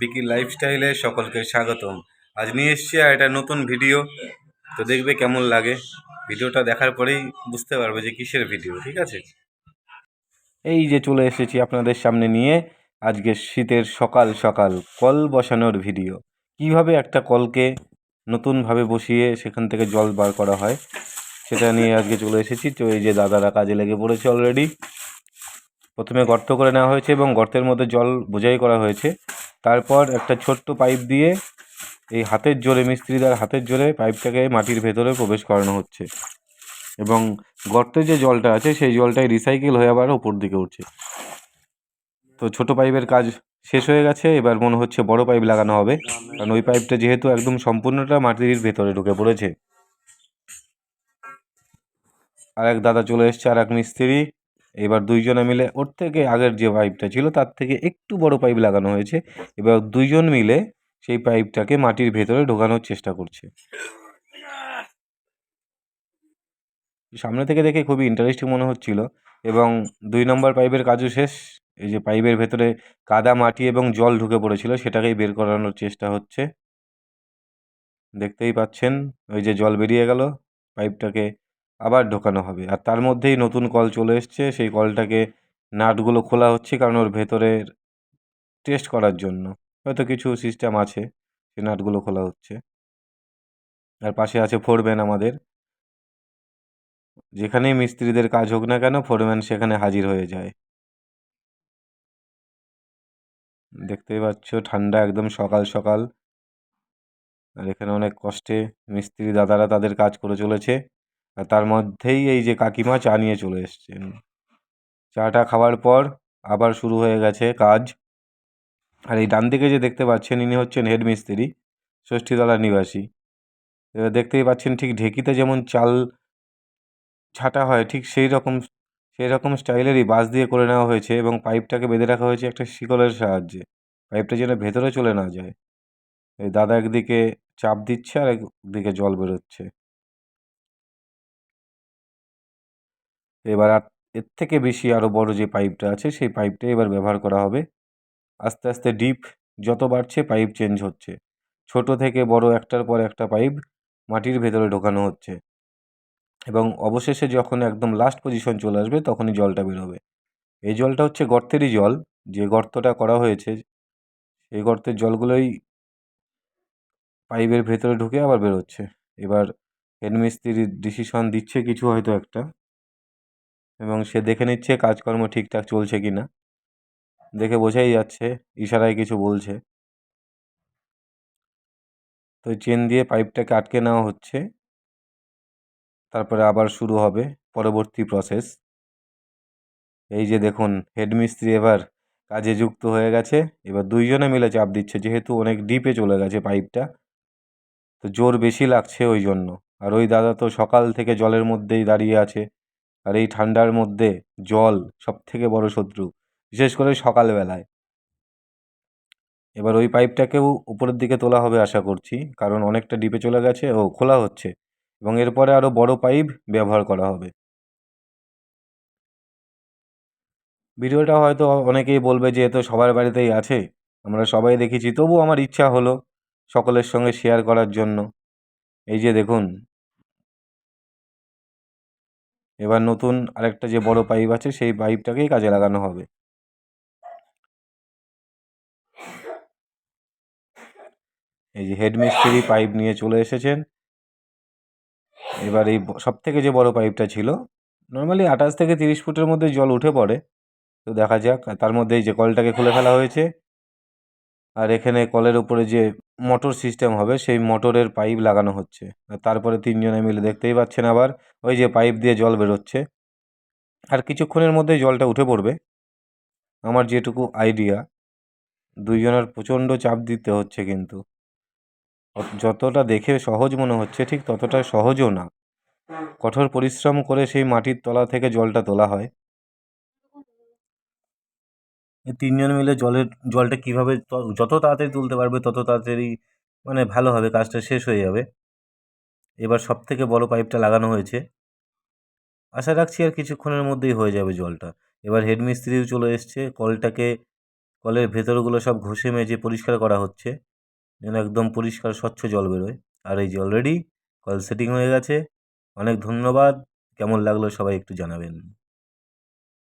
বিকি লাইফস্টাইলে সকলকে স্বাগতম। আজ নিয়ে এসেছি আর একটা নতুন ভিডিও তো দেখবে কেমন লাগে। ভিডিওটা দেখার পরেই বুঝতে পারবে যে কিসের ভিডিও ঠিক আছে? এই যে চলে এসেছি আপনাদের সামনে নিয়ে। আজকে শীতের সকাল সকাল কল বসানোর ভিডিও কীভাবে একটা কলকে নতুনভাবে বসিয়ে সেখান থেকে জল বার করা হয়, সেটা নিয়ে আজকে চলে এসেছি। তো এই যে দাদারা কাজে লেগে পড়েছে অলরেডি প্রথমে গর্ত করে নেওয়া হয়েছে এবং গর্তের মধ্যে জল বোঝাই করা হয়েছে। তারপর একটা ছোট্ট পাইপ দিয়ে এই হাতের জোরে, মিস্ত্রিদার হাতের জোরে পাইপটাকে মাটির ভেতরে প্রবেশ করানো হচ্ছে। এবং গর্তে যে জলটা আছে, সেই জলটাই রিসাইকেল হয়ে আবার ওপর দিকে উঠছে। তো ছোট পাইপের কাজ শেষ হয়ে গেছে, এবার মনে হচ্ছে বড় পাইপ লাগানো হবে। কারণ ওই পাইপটা যেহেতু একদম সম্পূর্ণটা মাটির ভেতরে ঢুকে পড়েছে। আর এক দাদা চলে এসছে আর এক মিস্ত্রি। এবার দুইজনে মিলে, ওর থেকে আগের যে পাইপটা ছিল, তার থেকে একটু বড় পাইপ লাগানো হয়েছে। এবার দুইজন মিলে সেই পাইপটাকে মাটির ভেতরে ঢোকানোর চেষ্টা করছে। সামনে থেকে দেখে খুবই ইন্টারেস্টিং মনে হচ্ছিল এবং দুই নম্বর পাইপের কাজও শেষ। এই যে পাইপের ভেতরে কাদা, মাটি এবং জল ঢুকে পড়েছিল, সেটাকেই বের করানোর চেষ্টা হচ্ছে। দেখতেই পাচ্ছেন, ওই যে জল বেরিয়ে গেল পাইপটাকে আবার ঢোকানো হবে। আর তার মধ্যেই নতুন কল চলে এসছে। সেই কলটাকে নাটগুলো খোলা হচ্ছে কারণ ওর ভেতরের টেস্ট করার জন্য। হয়তো কিছু সিস্টেম আছে, সেই নাটগুলো খোলা হচ্ছে। আর পাশে আছে ফোরম্যান আমাদের। যেখানেই মিস্ত্রিদের কাজ হোক না কেন ফোরম্যান সেখানে হাজির হয়ে যায়। দেখতেই পাচ্ছ, ঠান্ডা একদম সকাল সকাল। আর এখানে অনেক কষ্টে মিস্ত্রি দাদারা তাদের কাজ করে চলেছে। আর তার মধ্যেই এই যে কাকিমা চা নিয়ে চলে এসছেন চাটা খাওয়ার পর আবার শুরু হয়ে গেছে কাজ। আর এই ডান দিকে যে দেখতে পাচ্ছেন, ইনি হচ্ছেন হেড মিস্ত্রি ষষ্ঠীতলা নিবাসী। এবার দেখতেই পাচ্ছেন ঠিক ঢেকিতে যেমন চাল ছাটা হয়, ঠিক সেই রকম সেই রকম স্টাইলেরই বাঁশ দিয়ে করে নেওয়া হয়েছে এবং পাইপটাকে বেঁধে রাখা হয়েছে একটা শিকলের সাহায্যে। পাইপটা যেন ভেতরে চলে না যায়। এই দাদা একদিকে চাপ দিচ্ছে আর একদিকে জল বেরোচ্ছে। এবার আর এর থেকে বেশি আরও বড় যে পাইপটা আছে, সেই পাইপটা এবার ব্যবহার করা হবে। আস্তে আস্তে ডিপ যত বাড়ছে পাইপ চেঞ্জ হচ্ছে। ছোট থেকে বড় একটার পর একটা পাইপ মাটির ভেতরে ঢোকানো হচ্ছে। এবং অবশেষে যখন একদম লাস্ট পজিশন চলে আসবে, তখনই জলটা বেরোবে। এই জলটা হচ্ছে গর্তেরই জল। যে গর্তটা করা হয়েছে, সেই গর্তের জলগুলোই পাইপের ভেতরে ঢুকে আবার বেরোচ্ছে। এবার হেডমিস্ত্রির ডিসিশন দিচ্ছে কিছু হয়তো একটা। এবং সে দেখে নিচ্ছে কাজকর্ম ঠিকঠাক চলছে কি না। দেখে বোঝাই যাচ্ছে, ইশারায় কিছু বলছে। তো চেন দিয়ে পাইপটাকে আটকে নেওয়া হচ্ছে। তারপরে আবার শুরু হবে পরবর্তী প্রসেস। এই যে দেখুন, হেডমিস্ত্রি এবার কাজে যুক্ত হয়ে গেছে। এবার দুইজনে মিলে চাপ দিচ্ছে, যেহেতু অনেক ডিপে চলে গেছে পাইপটা। তো জোর বেশি লাগছে ওই জন্য। আর ওই দাদা তো সকাল থেকে জলের মধ্যেই দাঁড়িয়ে আছে। আর এই ঠান্ডার মধ্যে জল সব থেকে বড় শত্রু, বিশেষ করে সকালবেলায়। এবার ওই পাইপটাকেও উপরের দিকে তোলা হবে আশা করছি, কারণ অনেকটা ডিপে চলে গেছে ও খোলা হচ্ছে এবং এরপরে আরও বড় পাইপ ব্যবহার করা হবে। ভিডিওটা হয়তো অনেকেই বলবে যে এ তো সবার বাড়িতেই আছে, আমরা সবাই দেখেছি তবু আমার ইচ্ছা হলো সকলের সঙ্গে শেয়ার করার জন্য। এই যে দেখুন এবার নতুন আরেকটা যে বড় পাইপ আছে, সেই পাইপটাকেই কাজে লাগানো হবে। এই যে হেডমিস্ত্রি পাইপ নিয়ে চলে এসেছেন। এবার এই সব থেকে যে বড় পাইপটা ছিল নর্মালি আঠাশ থেকে তিরিশ ফুটের মধ্যে জল উঠে পড়ে। তো দেখা যাক, তার মধ্যে এই যে কলটাকে খুলে ফেলা হয়েছে। আর এখানে কলের উপরে যে মোটর সিস্টেম হবে, সেই মোটরের পাইপ লাগানো হচ্ছে। আর তারপরে তিনজনে মিলে দেখতেই পাচ্ছেন আবার, ওই যে পাইপ দিয়ে জল বেরোচ্ছে। আর কিছুক্ষণের মধ্যেই জলটা উঠে পড়বে। আমার যেটুকু আইডিয়া দুইজনের প্রচণ্ড চাপ দিতে হচ্ছে কিন্তু। যতটা দেখে সহজ মনে হচ্ছে, ঠিক ততটা সহজও না। কঠোর পরিশ্রম করে সেই মাটির তলা থেকে জলটা তোলা হয়। তিনজন মিলে জলের, জলটা কীভাবে যত তাড়াতাড়ি তুলতে পারবে, তত তাড়াতাড়ি মানে ভালো হবে, কাজটা শেষ হয়ে যাবে। এবার সব থেকে বড় পাইপটা লাগানো হয়েছে। আশা রাখছি আর কিছুক্ষণের মধ্যেই হয়ে যাবে জলটা। এবার হেড মিস্ত্রিও চলে এসছে, কলটাকে, কলের ভেতরগুলো সব ঘষে মেজে পরিষ্কার করা হচ্ছে, যেন একদম পরিষ্কার, স্বচ্ছ জল বেরোয়। আর এই যে অলরেডি কল সেটিং হয়ে গেছে। অনেক ধন্যবাদ, কেমন লাগল সবাই একটু জানাবেন।